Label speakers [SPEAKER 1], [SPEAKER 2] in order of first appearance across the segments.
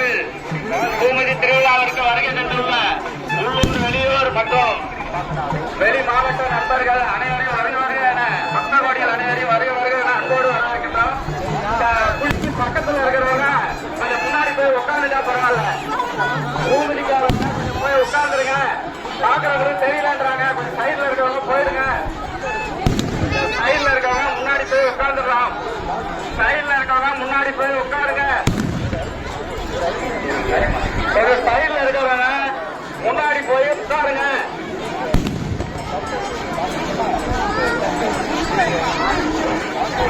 [SPEAKER 1] திருவிழாவில் பூமிதி திருவிழாவிற்கு வருகை தந்துள்ள உள்ளூர் வெளியூர் மற்றும் வெளி மாவட்ட நண்பர்கள் அனைவரையும் வருகிறவர்கள் என பக்த கோடிகள் அனைவரையும் வருகிறவர்கள்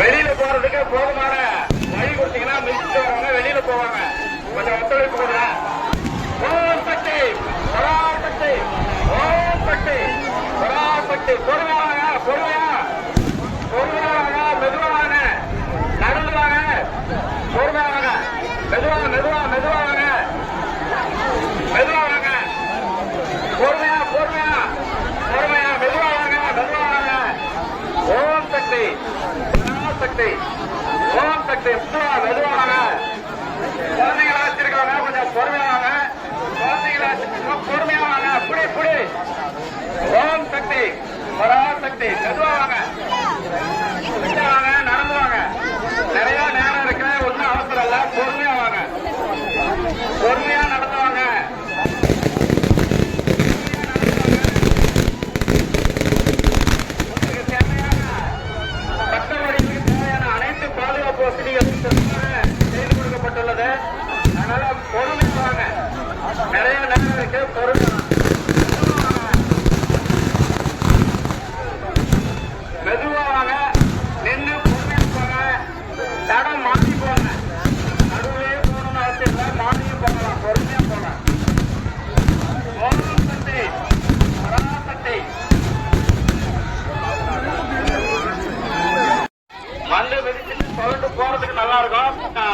[SPEAKER 1] வெளியில போறதுக்கு போதுமான வழி கொடுத்தீங்கன்னா மிதிச்சுட்டு வரவங்க வெளியில போவாங்க. கொஞ்சம் ஒத்துழைப்பு கொடுங்க ஓம் சக்தி பராசக்தி ஓம் சக்தி பராசக்தி பொறுமையாவாங்க பொறுமையா பொறுமையாவாங்க மெதுவாங்க நடுவாங்க பொறுமையாவாங்க மெதுவா மெதுவா மெதுவாங்க மெதுவாங்க பொறுமையா பொறுமையா பொறுமையா மெதுவாங்க மெதுவாங்க ஓம் சக்தி ஓம் சக்தி ஓம் சக்தி மெதுவா மெதுவாங்க குழந்தைங்களா வச்சிருக்கவங்க கொஞ்சம் பொறுமையாவாங்க குழந்தைங்களா வச்சிருக்கவங்க பொறுமையாவாங்க புடி புடி ஓம் சக்தி பராசக்தி மெதுவா வாங்க மெதுவா வாங்க நடந்து வாங்க நிறைய நேரம் இருக்கு ஒன்றும் அவசரம் இல்ல பொறுமையா வாங்க பொறுமையா நடந்து வாங்க உங்களுக்கு தேவையான பக்தர்களுக்கு தேவையான அனைத்து பாதுகாப்பு வசதிகள் செய்து கொடுக்கப்பட்டுள்ளது அதனால பொறுமை வாங்க நிறைய நேரம் இருக்கு பொறுமை மெதுவா வாங்க நின்று பொறுமையா போங்க தடம் மாறி போங்க நடுவே போகணும்னு அவசியம் இல்லை மாறியும் போகலாம் பொறுமையா போங்க ஓம் சக்தி பராசக்தி வந்து மிதிச்சுட்டு சொல்லிட்டு போறதுக்கு நல்லா இருக்கும் ஆ,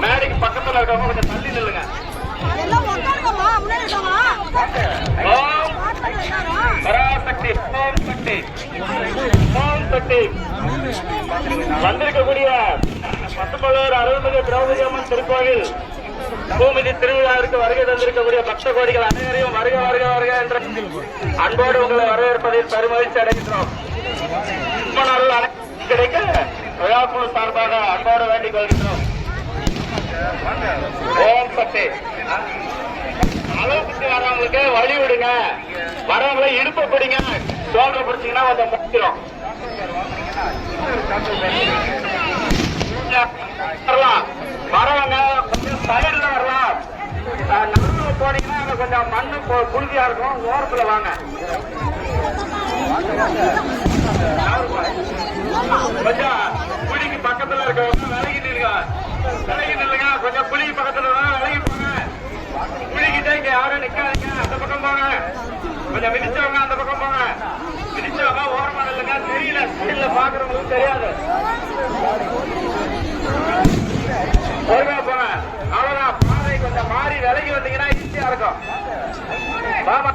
[SPEAKER 1] மேடைக்கு பக்கத்துல இருக்கவங்க கொஞ்சம் தள்ளி நில்லுங்க
[SPEAKER 2] எல்லாம் உட்காருங்கம்மா முன்னாடி இருக்கவங்க
[SPEAKER 1] ஓம் பராசக்தி ஓம் சக்தி வந்திருக்கக்கூடிய பத்தொன்பது அருள்மிகு திரௌபதி அம்மன் திருக்கோவில். பூமிதி திருவிழாவிற்கு வருகை தந்திருக்கக்கூடிய பக்த கோடிகள் அனைவரையும் வருக வருக வருக என்ற அன்போடு உங்களை வரவேற்பதில் பெருமகிழ்ச்சி அடைகின்றோம். ரொம்ப நாள் கிடைக்க விழாக்குழு சார்பாக அன்போடு வேண்டிக் கொள்கின்றோம். ஓம் சக்தி அளவுக்கு வரவங்களுக்கு வழி விடுங்க. வரவங்களை இடுப்பு பிடிங்க. சோழ பிடிச்சீங்கன்னா கொஞ்சம் முடிக்கிறோம் வரலாம். வரவங்க கொஞ்சம் சைடுல வரலாம். அஹ், நடுவுல போனீங்கன்னா அங்க கொஞ்சம் மண்ணு பு- புழுதியா இருக்கும். ஓரத்தில் வாங்க. கொஞ்சம் புளிக்கு பக்கத்தில் இருக்கவங்க விலகி நில்லுங்க விலகி நில்லுங்க கொஞ்சம் புளிக்கு பக்கத்தில் தான் விலகி போங்க. புளிக்கிட்டே இங்க யாரும் நிக்காதீங்க. அந்த பக்கம் போங்க. கொஞ்சம் மிதிச்சவங்க அந்த பக்கம் நில்லுங்க பாக்குறவங்களுக்கு தெரியாது. பொறுமையா போங்க. அவ்வளவுதான். பாதை கொஞ்சம் மாறி விலகி வந்தீங்கன்னா ஈஸியா இருக்கும். வாமா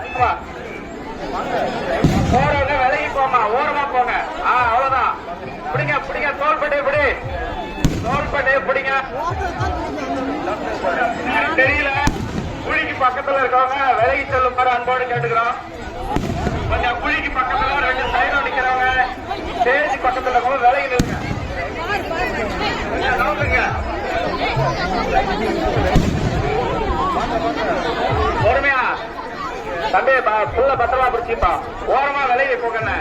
[SPEAKER 1] போறவங்க விலகி போமா ஓரமா போங்க. ஆஹ் அவ்வளவுதான். பிடிங்க பிடிங்க. தோள்பட்டை பிடி தோள்பட்டையை பிடிங்க தெரியல குழிக்கு பக்கத்துல இருக்கவங்க விலகி செல்லுமாறு அன்போடு கேட்டுக்கிறோம் கொஞ்சம் குழிக்கு பக்கத்துல ரெண்டு சைடும் நிக்கிறவங்க ஸ்டேஜ் பக்கத்துல இருக்கவங்க விலகி நில்லுங்க. பொறுமையா. தம்பி புள்ள பத்திரமா பிடிச்சிப்பா. ஓரமா விலகி போகல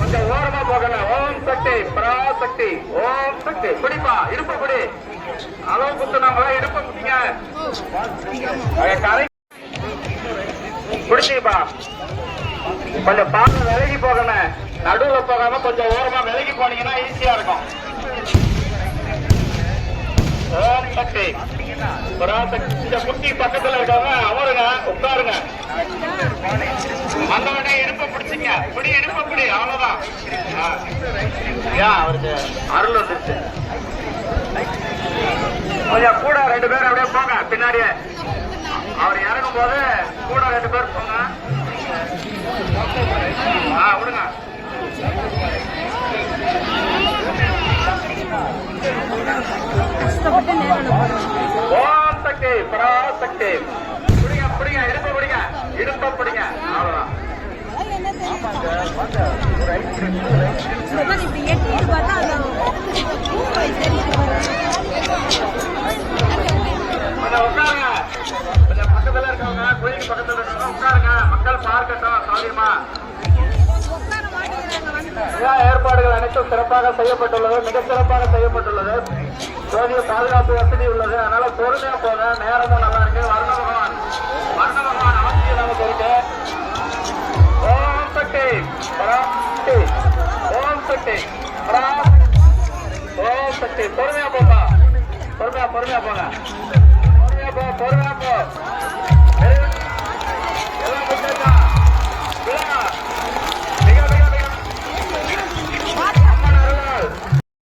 [SPEAKER 1] கொஞ்சம் ஓரமா போகல ஓம் சக்தி பராசக்தி ஓம் சக்தி. பிடிப்பா இடுப்பு பிடி அளவு குத்துனவங்களா இடுப்பு பிடிங்க அங்க கரை பிடிச்சிப்பா கொஞ்சம் பார்த்து விலகி போகணும் நடுவுல போகாம கொஞ்சம் ஓரமா விலகி போனீங்கன்னா ஈஸியா இருக்கும். ஓம் குட்டி பக்கத்துல இருக்கவங்க அவருங்க உட்காருங்க. வந்தவனே இடுப்ப பிடிச்சிங்க. இப்படி இடுப்ப பிடி அவ்வளவுதான். அவருக்கு அருள் வந்துருச்சு. கொஞ்சம் கூட ரெண்டு பேரும் அப்படியே போங்க பின்னாடியே. அவர் இறங்கும் போது கூட ரெண்டு பேர் போங்க. ஆ விடுங்க. சக்தி பராசக்தி பிடிங்க பிடிங்க இடுப்ப பிடிங்க. இடுப்ப பிடிங்க. அவ்வளவுதான். கொஞ்சம் உட்காருங்க. பக்கத்துல இருக்கவங்க கோயிலுக்கு பக்கத்துல இருக்கவங்க உட்காருங்க. மக்கள் பார்க்கட்டும் சௌரியமா விழா ஏற்பாடுகள் அனைத்தும் சிறப்பாக செய்யப்பட்டுள்ளது மிக சிறப்பாக செய்யப்பட்டுள்ளது. போதிய பாதுகாப்பு வசதி உள்ளது. அதனால பொறுமையா போங்க. நேரமும் நல்லா இருக்கு. வர்ண பகவான் வர்ண பகவான் அவசியம் நமக்கு இருக்கு ஓம் சக்தி பராசக்தி ஓம் சக்தி பராசக்தி ஓம் சக்தி. பொறுமையா போப்பா. பொறுமையா பொறுமையா போங்க. பொறுமையா போ பொறுமையா